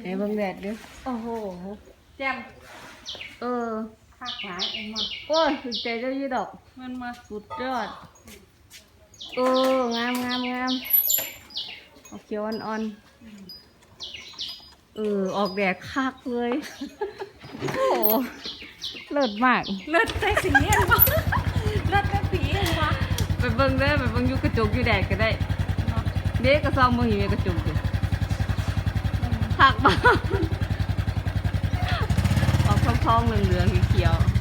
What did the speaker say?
ไหนเบิ่งแดดดิโอ้โหแจ่มเออภาคหลายเองมาโอ้ยถูกใจเจ้ายี่ดอก มันมาสุดยอดเอองามงามงามออกเขียวอ่อนๆเออออกแดดคักเลย โอ้โหเลิศมากเลือดใจสีเองวะเลือดเป็นสีเองวะไปเบิ่งเด้อไปเบิ่งอยู่กระจกอยู่แดดก็ได้เด็กก็ซองมือหิวกระจุกอยู่ ผักบ้างออกทองๆเหลืองๆเขียวๆ